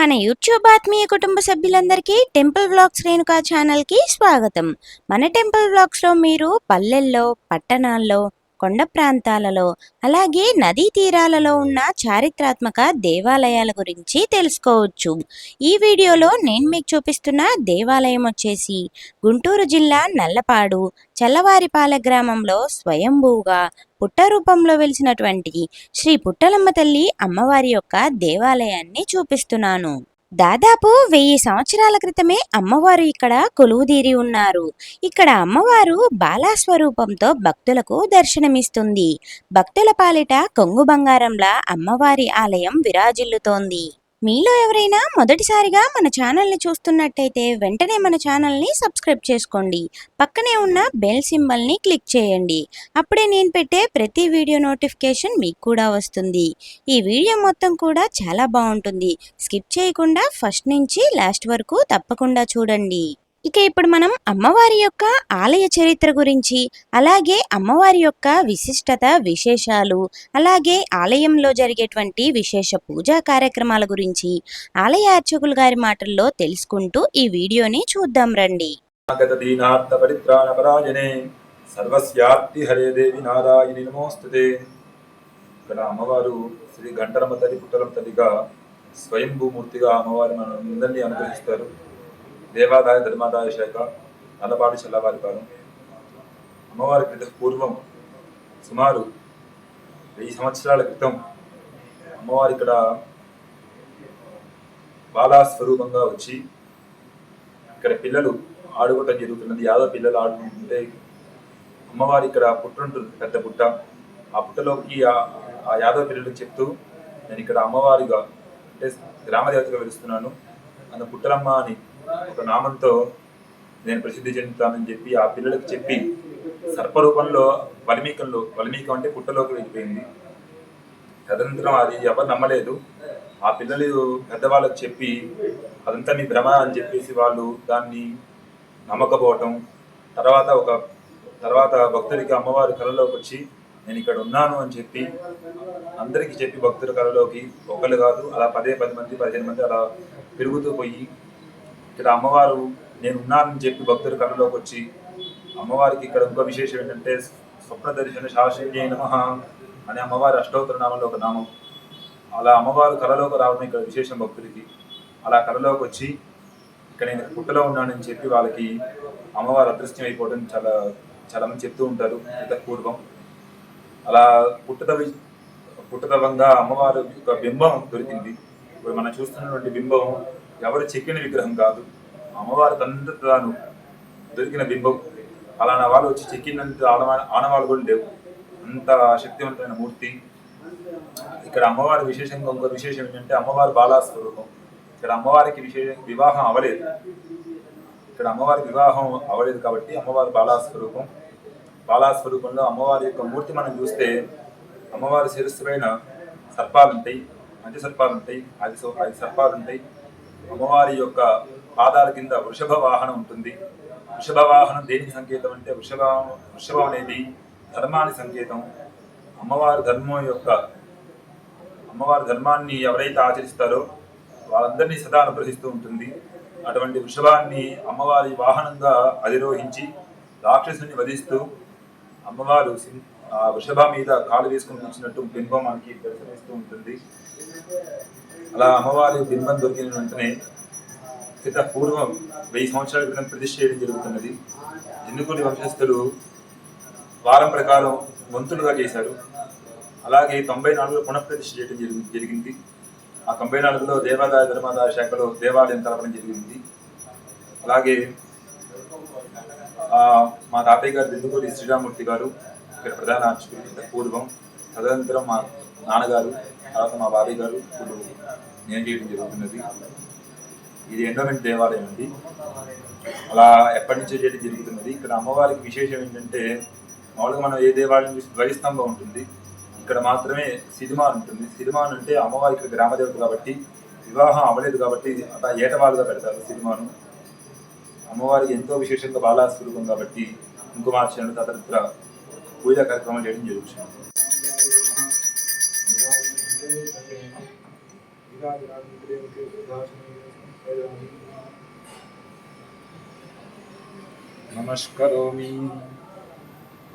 మన యూట్యూబ్ ఆత్మీయ కుటుంబ సభ్యులందరికీ టెంపుల్ బ్లాగ్స్ రేణుకా ఛానల్కి స్వాగతం. మన టెంపుల్ బ్లాగ్స్లో మీరు పల్లెల్లో పట్టణాల్లో కొండ ప్రాంతాలలో అలాగే నదీ తీరాలలో ఉన్న చారిత్రాత్మక దేవాలయాల గురించి తెలుసుకోవచ్చు. ఈ వీడియోలో నేను మీకు చూపిస్తున్న దేవాలయం వచ్చేసి గుంటూరు జిల్లా నల్లపాడు చల్లవారిపాలె గ్రామంలో స్వయంభూగా పుట్ట రూపంలో వెలిసినటువంటి శ్రీ పుట్టలమ్మ తల్లి అమ్మవారి యొక్క దేవాలయాన్ని చూపిస్తున్నాను. దాదాపు వెయ్యి సంవత్సరాల క్రితమే అమ్మవారు ఇక్కడ కొలువుదీరి ఉన్నారు. ఇక్కడ అమ్మవారు బాలాస్వరూపంతో భక్తులకు దర్శనమిస్తుంది. భక్తుల పాలిట కొంగు బంగారంలా అమ్మవారి ఆలయం విరాజిల్లుతోంది. మీలో ఎవరైనా మొదటిసారిగా మన ఛానల్ని చూస్తున్నట్టయితే వెంటనే మన ఛానల్ని సబ్స్క్రైబ్ చేసుకోండి. పక్కనే ఉన్న బెల్ సింబల్ని క్లిక్ చేయండి. అప్పుడే నేను పెట్టే ప్రతి వీడియో నోటిఫికేషన్ మీకు కూడా వస్తుంది. ఈ వీడియో మొత్తం కూడా చాలా బాగుంటుంది. స్కిప్ చేయకుండా ఫస్ట్ నుంచి లాస్ట్ వరకు తప్పకుండా చూడండి. ఇక ఇప్పుడు మనం అమ్మవారి యొక్క ఆలయ చరిత్ర గురించి అలాగే అమ్మవారి యొక్క విశిష్టత విశేషాలు అలాగే ఆలయంలో జరిగేటువంటి విశేష పూజా కార్యక్రమాల గురించి ఆలయ అర్చకులు గారి మాటల్లో తెలుసుకుంటూ ఈ వీడియోని చూద్దాం రండి. గతదీనార్థ హరే దేవి నారాయణి నమోస్తుతే. ఇక్కడ అమ్మవారు శ్రీ గంటరమ్మ తల్లి పుట్టలమ్మ తల్లిగా స్వయంభూమూర్తిగా అమ్మవారిని అందరినీ అనుగ్రహిస్తారు. దేవాదాయ ధర్మాదాయ శాఖ నల్లపాటి చల్లవారిపాలెం అమ్మవారి క్రితం పూర్వం సుమారు వెయ్యి సంవత్సరాల క్రితం అమ్మవారు ఇక్కడ బాలాస్వరూపంగా వచ్చి ఇక్కడ పిల్లలు ఆడుకోవటం జరుగుతున్నది. యాదవ పిల్లలు ఆడుకుంటుంటే అమ్మవారి ఇక్కడ పుట్టుంటుంది పెద్ద పుట్ట. ఆ పుట్టలోకి ఆ- యాదవ పిల్లలకు చెప్తూ నేను ఇక్కడ అమ్మవారిగా అంటే గ్రామదేవతగా వెలుస్తున్నాను. అంత పుట్టలమ్మ అని ఒక నామంతో నేను ప్రసిద్ధి చెందుతానని చెప్పి ఆ పిల్లలకు చెప్పి సర్పరూపంలో వలిమీకంలో వలిమీకం అంటే పుట్టలోకి వెళ్ళిపోయింది. తదనంతరం అది ఎవరు నమ్మలేదు. ఆ పిల్లలు పెద్దవాళ్ళకి చెప్పి అదంతా మీ భ్రమ అని చెప్పేసి వాళ్ళు దాన్ని నమ్మకపోవటం. తర్వాత ఒక తర్వాత భక్తుడికి అమ్మవారి కళలోకి వచ్చి నేను ఇక్కడ ఉన్నాను అని చెప్పి అందరికీ చెప్పి భక్తుల కళలోకి ఒకళ్ళు కాదు అలా పదే పది మంది పదిహేను మంది అలా పెరుగుతూ పోయి ఇక్కడ అమ్మవారు నేను ఉన్నానని చెప్పి భక్తుల కళ్ళలోకి వచ్చి అమ్మవారికి ఇక్కడ ఇంకో విశేషం ఏంటంటే స్వప్న దర్శన శాశ్వత్యై నమ అనే అమ్మవారి అష్టోత్తర నామంలో ఒక నామం. అలా అమ్మవారు కళలోకి రావడం ఇక్కడ విశేషం భక్తుడికి అలా కళలోకి వచ్చి ఇక్కడ నేను పుట్టలో ఉన్నానని చెప్పి వాళ్ళకి అమ్మవారు అదృశ్యం అయిపోవడం చాలా చాలా మంది చెప్తూ ఉంటారు పూర్వం అలా పుట్టద వి- పుట్టదవంగా అమ్మవారు యొక్క బింబం దొరికింది. ఇప్పుడు మనం చూస్తున్నటువంటి బింబం ఎవరు చెక్కిన విగ్రహం కాదు. అమ్మవారి తండ్రి తాను దొరికిన బింబం. అలానా వాళ్ళు వచ్చి చెక్కినంత ఆడవా ఆనవాళ్ళు కూడా లేవు. అంత శక్తివంతమైన మూర్తి. ఇక్కడ అమ్మవారి విశేషంగా ఇంకో విశేషం ఏంటంటే అమ్మవారి బాలా స్వరూపం ఇక్కడ అమ్మవారికి విశేష వివాహం అవ్వలేదు. ఇక్కడ అమ్మవారి వివాహం అవ్వలేదు కాబట్టి అమ్మవారి బాలా స్వరూపం అమ్మవారి యొక్క మూర్తి మనం చూస్తే అమ్మవారి శిరస్సు పైన సర్పాలు ఉంటాయి మంచి సర్పాలు ఉంటాయి సో- అది సర్పాలు ఉంటాయి అమ్మవారి యొక్క పాదాల కింద వృషభ వాహనం ఉంటుంది. వృషభ వాహనం దేనికి సంకేతం అంటే వృషభ వృషభం అనేది ధర్మానికి సంకేతం. అమ్మవారి ధర్మం యొక్క అమ్మవారి ధర్మాన్ని ఎవరైతే ఆచరిస్తారో వాళ్ళందరినీ సదా అనుగ్రహిస్తూ ఉంటుంది. అటువంటి వృషభాన్ని అమ్మవారి వాహనంగా అధిరోహించి రాక్షసుని వధిస్తూ అమ్మవారు ఆ వృషభ మీద కాలు వేసుకుని కూర్చున్నట్టు బింబం మనకి దర్శనమిస్తూ ఉంటుంది. అలా అమ్మవారి బింబం దొరికిన వెంటనే క్రిత పూర్వం వెయ్యి సంవత్సరాల క్రితం ప్రతిష్ఠ చేయడం జరుగుతున్నది. జిన్నుకూరి వంశస్థులు వారం ప్రకారం వంతులుగా చేశారు. అలాగే తొంభై నాలుగులో పునఃప్రతిష్ఠ చేయడం జరిగి జరిగింది. ఆ తొంభై నాలుగులో దేవాదాయ ధర్మాదాయ శాఖలో దేవాలయం కలపడం జరిగింది. అలాగే మా తాతయ్య గారు దిందుకూరి శ్రీరామూర్తి గారు ఇక్కడ ప్రధాన అర్చకులు పూర్వం తదనంతరం మా నాన్నగారు తర్వాత మా బాబాయ్ గారు ఇప్పుడు నేను చేయడం జరుగుతున్నది. ఇది ఎండోమెంట్ దేవాలయం అండి. అలా ఎప్పటి నుంచో చేయడం జరుగుతున్నది. ఇక్కడ అమ్మవారికి విశేషం ఏంటంటే మామూలుగా మనం ఏ దేవాలయం చూసి ధ్వజస్తంభం ఉంటుంది. ఇక్కడ మాత్రమే సిరిమాన్ ఉంటుంది. సిరిమాన్ అంటే అమ్మవారి ఇక్కడ గ్రామదేవత కాబట్టి వివాహం అవ్వలేదు కాబట్టి అలా ఏటవాలుగా పెడతారు సిరిమాను. అమ్మవారికి ఎంతో విశేషంగా బాలాస్వరూపం కాబట్టి కుంకుమార్చనలు తదితర పూజా కార్యక్రమాలు చేయడం జరుగుతుంది. నమస్కరోమి.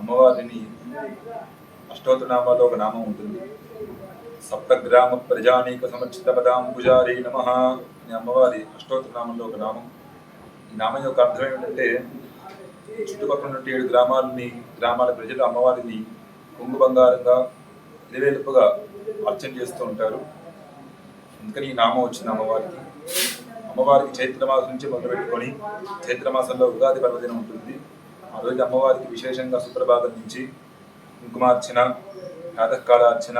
అమ్మవారిని అష్టోత్తనామాలో ఒక నామం ఉంటుంది. సప్తగ్రామ ప్రజానీక సమర్చిత పదాంబుజారి నమ అనే అమ్మవారి అష్టోత్తనామంలో ఒక నామం. నామం యొక్క అర్థం ఏమిటంటే చుట్టుపక్కల నుండి ఏడు గ్రామాలని గ్రామాల ప్రజలు అమ్మవారిని కొంగు బంగారంగా నివేలుపుగా అర్చన చేస్తూ ఉంటారు. అందుకని ఈ నామం వచ్చింది అమ్మవారికి. అమ్మవారికి చైత్ర మాసం నుంచి మొదలుపెట్టుకొని చైత్ర మాసంలో ఉగాది పర్వదినం ఉంటుంది. ఆ రోజు అమ్మవారికి విశేషంగా సుప్రభాతం నుంచి కుంకుమార్చన ప్రాతకాలార్చన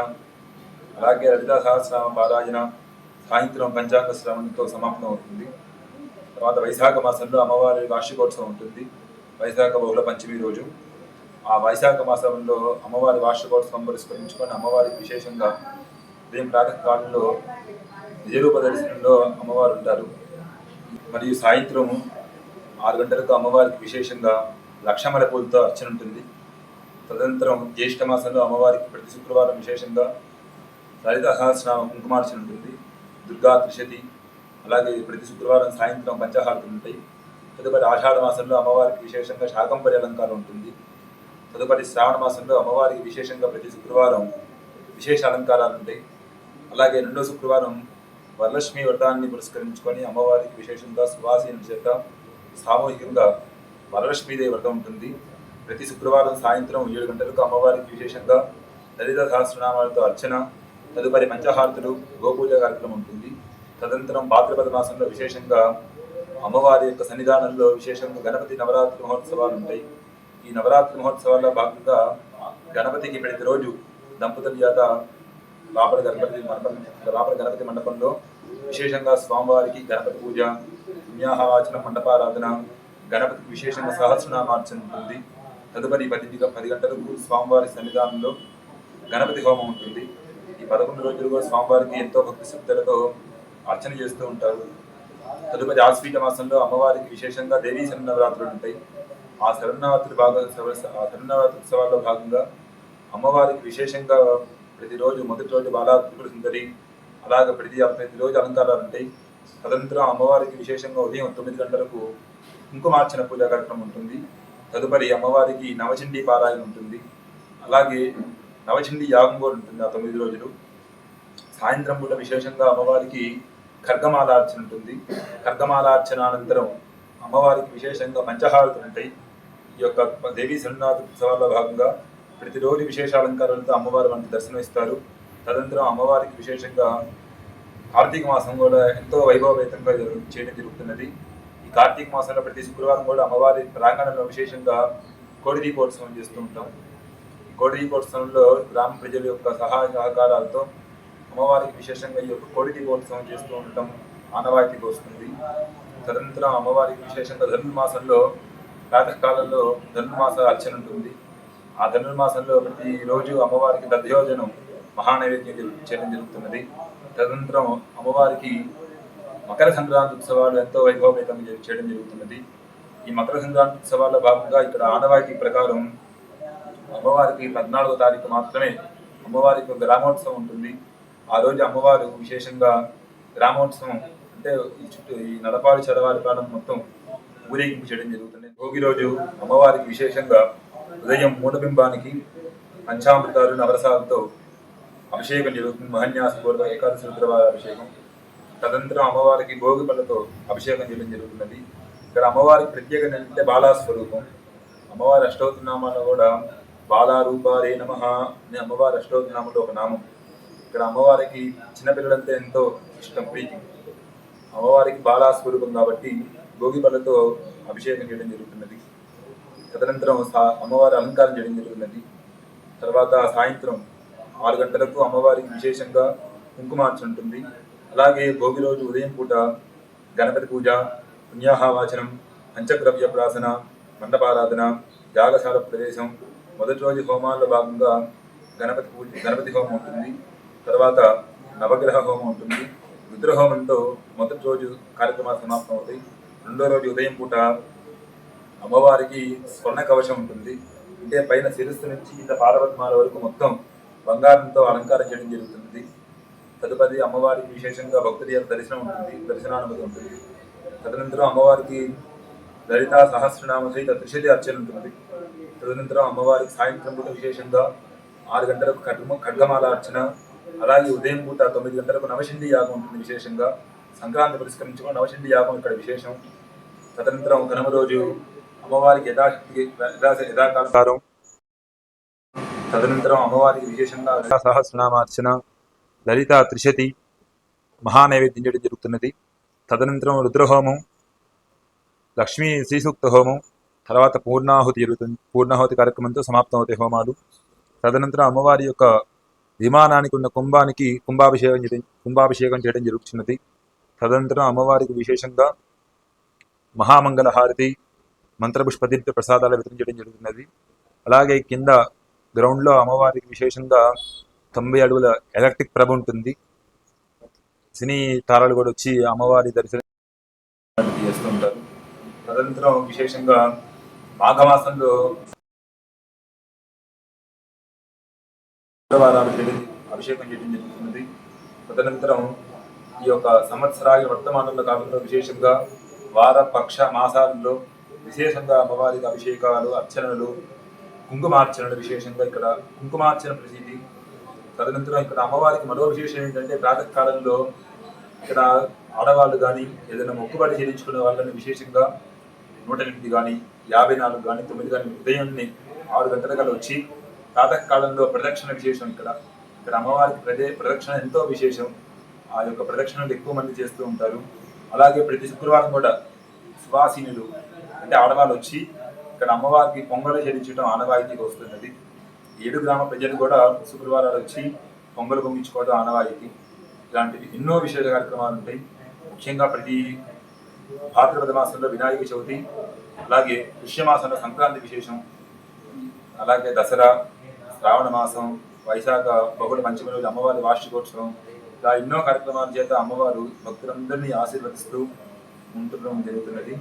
అలాగే లలితా సహస్రనామ పారాయణ సాయంత్రం పంచాంగ శ్రవణంతో సమాప్తం అవుతుంది. తర్వాత వైశాఖ మాసంలో అమ్మవారి వార్షికోత్సవం ఉంటుంది. వైశాఖ బహుళ పంచమి రోజు. ఆ వైశాఖ మాసంలో అమ్మవారి వార్షికోత్సవం పురస్కరించుకొని అమ్మవారికి విశేషంగా ఉదయం ప్రాతకాలంలో నిజరూప దర్శనంలో అమ్మవారు ఉంటారు మరియు సాయంత్రం ఆరు గంటలకు అమ్మవారికి విశేషంగా లక్షమల పూలతో అర్చన ఉంటుంది. తదనంతరం జ్యేష్ఠ మాసంలో అమ్మవారికి ప్రతి శుక్రవారం విశేషంగా లలిత సహస్రనామ కుంకుమార్చన ఉంటుంది. దుర్గా త్రిశతి అలాగే ప్రతి శుక్రవారం సాయంత్రం పంచహారతులు ఉంటాయి. తదుపరి ఆషాఢ మాసంలో అమ్మవారికి విశేషంగా శాకంపరి అలంకారం ఉంటుంది. తదుపరి శ్రావణ మాసంలో అమ్మవారికి విశేషంగా ప్రతి శుక్రవారం విశేష అలంకారాలు ఉంటాయి. అలాగే రెండో శుక్రవారం వరలక్ష్మి వ్రతాన్ని పురస్కరించుకొని అమ్మవారికి విశేషంగా సువాసీన చేత సామూహికంగా వరలక్ష్మీదేవి వ్రతం ఉంటుంది. ప్రతి శుక్రవారం సాయంత్రం ఏడు గంటలకు అమ్మవారికి విశేషంగా లలిత సహస్రనామాలతో అర్చన. తదుపరి పంచహారతులు గోపూజ కార్యక్రమం ఉంటుంది. తదనంతరం భాద్రపద మాసంలో విశేషంగా అమ్మవారి యొక్క సన్నిధానంలో విశేషంగా గణపతి నవరాత్రి మహోత్సవాలు ఉంటాయి. ఈ నవరాత్రి మహోత్సవాల్లో భాగంగా గణపతికి ప్రతిరోజు దంపతుల చేత రాపడ గణపతి మండపం రాపడ గణపతి మండపంలో విశేషంగా స్వామివారికి గణపతి పూజ పుణ్యాహవాచన మండపారాధన గణపతికి విశేషంగా సహస్రనామార్చన ఉంటుంది. తదుపరి పది పది గంటలకు స్వామివారి సన్నిధానంలో గణపతి హోమం ఉంటుంది. ఈ పదకొండు రోజులుగా స్వామివారికి ఎంతో భక్తి శక్తులతో అర్చన చేస్తూ ఉంటారు. తదుపరి ఆశ్వీట మాసంలో అమ్మవారికి విశేషంగా దేవీ శరణవరాత్రులు ఉంటాయి. ఆ శరణవరాత్రి భాగం ఆ శరణవరాత్రి ఉత్సవాల్లో భాగంగా అమ్మవారికి విశేషంగా ప్రతిరోజు మొదటి రోజు బాలా సుందరి అలాగే ప్రతి ప్రతిరోజు అలంకారాలు ఉంటాయి. తదనంతరం అమ్మవారికి విశేషంగా ఉదయం తొమ్మిది గంటలకు కుంకుమార్చన పూజ కార్యక్రమం ఉంటుంది. తదుపరి అమ్మవారికి నవచండీ పారాయణ ఉంటుంది. అలాగే నవచండీ యాగం కూడా ఉంటుంది ఆ తొమ్మిది రోజులు. సాయంత్రం పూట విశేషంగా అమ్మవారికి ఖర్గమాలార్చన ఉంటుంది ఖర్గమాలార్చన అనంతరం అమ్మవారికి విశేషంగా పంచహారతులు ఉంటాయి ఈ యొక్క దేవీ సన్నాథ ఉత్సవాల్లో భాగంగా ప్రతిరోజు విశేష అలంకారాలతో అమ్మవారు మనకి దర్శనమిస్తారు. తదనంతరం అమ్మవారికి విశేషంగా కార్తీక మాసం కూడా ఎంతో వైభవవేతంగా చేయడం జరుగుతున్నది. ఈ కార్తీక మాసంలో ప్రతి శుక్రవారం కూడా అమ్మవారి ప్రాంగణంలో విశేషంగా కోడి దీపోత్సవం చేస్తూ ఉంటాం. కోడి దీపోత్సవంలో గ్రామ ప్రజల యొక్క సహాయ సహకారాలతో అమ్మవారికి విశేషంగా ఈ యొక్క కోడి దీపోత్సవం చేస్తూ ఉండటం ఆనవాయితీకి వస్తుంది తదనంతరం అమ్మవారికి విశేషంగా ధనుర్మాసంలో ప్రాతకాలంలో ధనుర్మాస అర్చన ఉంటుంది. ఆ ధనుర్మాసంలో ప్రతిరోజు అమ్మవారికి దధ్యోజనం మహానైవేద్యం చేయడం జరుగుతున్నది. తదనంతరం అమ్మవారికి మకర సంక్రాంతి ఉత్సవాలు ఎంతో వైభవపేతంగా చేయడం జరుగుతున్నది. ఈ మకర సంక్రాంతి ఉత్సవాల్లో భాగంగా ఇక్కడ ఆనవాయితీ ప్రకారం అమ్మవారికి పద్నాలుగో తారీఖు మాత్రమే అమ్మవారికి ఒక గ్రామోత్సవం ఉంటుంది. ఆ రోజు అమ్మవారు విశేషంగా గ్రామోత్సవం అంటే ఈ చుట్టూ ఈ నలపాడు చదవాలి ప్రాణం మొత్తం ఊరేగింపు చేయడం జరుగుతుంది. భోగి రోజు అమ్మవారికి విశేషంగా ఉదయం మూఢబింబానికి పంచామృతాలు నవరసాలతో అభిషేకం జరుగుతుంది. మహన్యాసపూర్వ ఏకాదశి రుద్రవార అభిషేకం తదనంతరం అమ్మవారికి భోగి పళ్ళతో అభిషేకం చేయడం జరుగుతున్నది. ఇక్కడ అమ్మవారికి ప్రత్యేకత ఏంటంటే బాలా స్వరూపం అమ్మవారి అష్టోత్తనామాలో కూడా బాలా రూపారే నమ అనే అమ్మవారి అష్టోత్తనామంలో ఒక నామం. ఇక్కడ అమ్మవారికి చిన్నపిల్లలంటే ఎంతో ఇష్టం ప్రీతి. అమ్మవారికి బాలా స్వరూపం కాబట్టి భోగి పళ్ళతో అభిషేకం చేయడం జరుగుతున్నది. తదనంతరం సా- అమ్మవారి అలంకారం చేయడం జరుగుతున్నది. తర్వాత సాయంత్రం ఆరు గంటలకు అమ్మవారికి విశేషంగా కుంకుమార్చన ఉంటుంది అలాగే భోగి రోజు ఉదయం పూట గణపతి పూజ పుణ్యాహావాచనం పంచద్రవ్య ప్రాసన మండపారాధన యాగశాల ప్రవేశం మొదటి రోజు హోమాల్లో భాగంగా గణపతి పూజ గణపతి హోమం ఉంటుంది. తర్వాత నవగ్రహ హోమం ఉంటుంది. రుద్రహోమంతో మొదటి రోజు కార్యక్రమాలు సమాప్తం అవుతాయి రెండో రోజు ఉదయం పూట అమ్మవారికి స్వర్ణ కవచం ఉంటుంది. అంటే పైన శిరస్సు నుంచి కింద పాదపద్మాల వరకు మొత్తం బంగారంతో అలంకారం చేయడం జరుగుతుంది. తదుపరి అమ్మవారికి విశేషంగా భక్తుల దర్శనం ఉంటుంది. దర్శనానుమతి ఉంటుంది. తదనంతరం అమ్మవారికి లలితా సహస్రనామ సహిత త్రిశతి అర్చన ఉంటుంది. తదనంతరం అమ్మవారికి సాయంత్రం పూట విశేషంగా ఆరు గంటలకు ఖడ్గమ ఖడ్గమాల అర్చన అలాగే ఉదయం పూట తొమ్మిది గంటలకు నవశిండి యాగం ఉంటుంది విశేషంగా. సంక్రాంతి పురస్కరించుకుని నవశిండి యాగం ఇక్కడ విశేషం. తదనంతరం కనుమ రోజు అమ్మవారికి యథాశక్తి యథాకాలం తదనంతరం అమ్మవారికి విశేషంగా సహస్రనామార్చన లలిత త్రిశతి మహానైవేద్యం చేయడం జరుగుతున్నది. తదనంతరం రుద్రహోమం లక్ష్మీ శ్రీసూక్త హోమం తర్వాత పూర్ణాహుతి జరుగుతుంది. పూర్ణాహుతి కార్యక్రమంతో సమాప్తం అవుతాయి హోమాలు. తదనంతరం అమ్మవారి యొక్క విమానానికి ఉన్న కుంభానికి కుంభాభిషేకం చేయడం కుంభాభిషేకం చేయడం జరుగుతున్నది. తదనంతరం అమ్మవారికి విశేషంగా మహామంగళ హారతి మంత్రపుష్పదీప్త ప్రసాదాలు వితరించడం జరుగుతున్నది. అలాగే కింద గ్రౌండ్లో అమ్మవారికి విశేషంగా తొంభై అడుగుల ఎలక్ట్రిక్ ప్రభ ఉంటుంది. సినీ తారాలు కూడా వచ్చి అమ్మవారి దర్శనం చేస్తుంటారు. తదనంతరం విశేషంగా మాఘమాసంలో శుక్రవారాలు అభిషేకం చేయడం జరుగుతున్నది. తదనంతరం ఈ యొక్క సంవత్సరాది వర్తమానంలో కాలంలో విశేషంగా వార పక్ష మాసాలలో విశేషంగా అమ్మవారికి అభిషేకాలు అర్చనలు కుంకుమార్చనలు విశేషంగా ఇక్కడ కుంకుమార్చన ప్రసిద్ధి తదనంతరం ఇక్కడ అమ్మవారికి మరో విశేషం ఏంటంటే ప్రాతకాలంలో ఇక్కడ ఆడవాళ్ళు కానీ ఏదైనా మొక్కుబడి చేయించుకునే వాళ్ళని విశేషంగా నూట ఎనిమిది కానీ యాభై నాలుగు కానీ తొమ్మిది కానీ ఉదయాన్నే ఆరు గంటల వచ్చి ప్రాతకాలంలో ప్రదక్షిణ విశేషం ఇక్కడ. ఇక్కడ అమ్మవారికి ప్రదే ప్రదక్షిణ ఎంతో విశేషం. ఆ యొక్క ప్రదక్షిణలు ఎక్కువ మంది చేస్తూ ఉంటారు. అలాగే ప్రతి శుక్రవారం కూడా సువాసినులు అంటే ఆడవాళ్ళు వచ్చి ఇక్కడ అమ్మవారికి పొంగలు చెల్లించడం ఆనవాయితీగా వస్తున్నది. ఏడు గ్రామ ప్రజలు కూడా శుక్రవారాలు వచ్చి పొంగలు పొంగించుకోవడం ఆనవాయితీ. ఇలాంటివి ఎన్నో విశేష కార్యక్రమాలు ఉంటాయి. ముఖ్యంగా ప్రతి భాద్రపద మాసంలో వినాయక చవితి అలాగే పుష్యమాసంలో సంక్రాంతి విశేషం అలాగే దసరా శ్రావణ మాసం వైశాఖ బహుళ పంచమి రోజు అమ్మవారి వార్షికోత్సవం ఇలా ఎన్నో కార్యక్రమాల చేత అమ్మవారు భక్తులందరినీ ఆశీర్వదిస్తూ ఉండడం జరుగుతున్నది.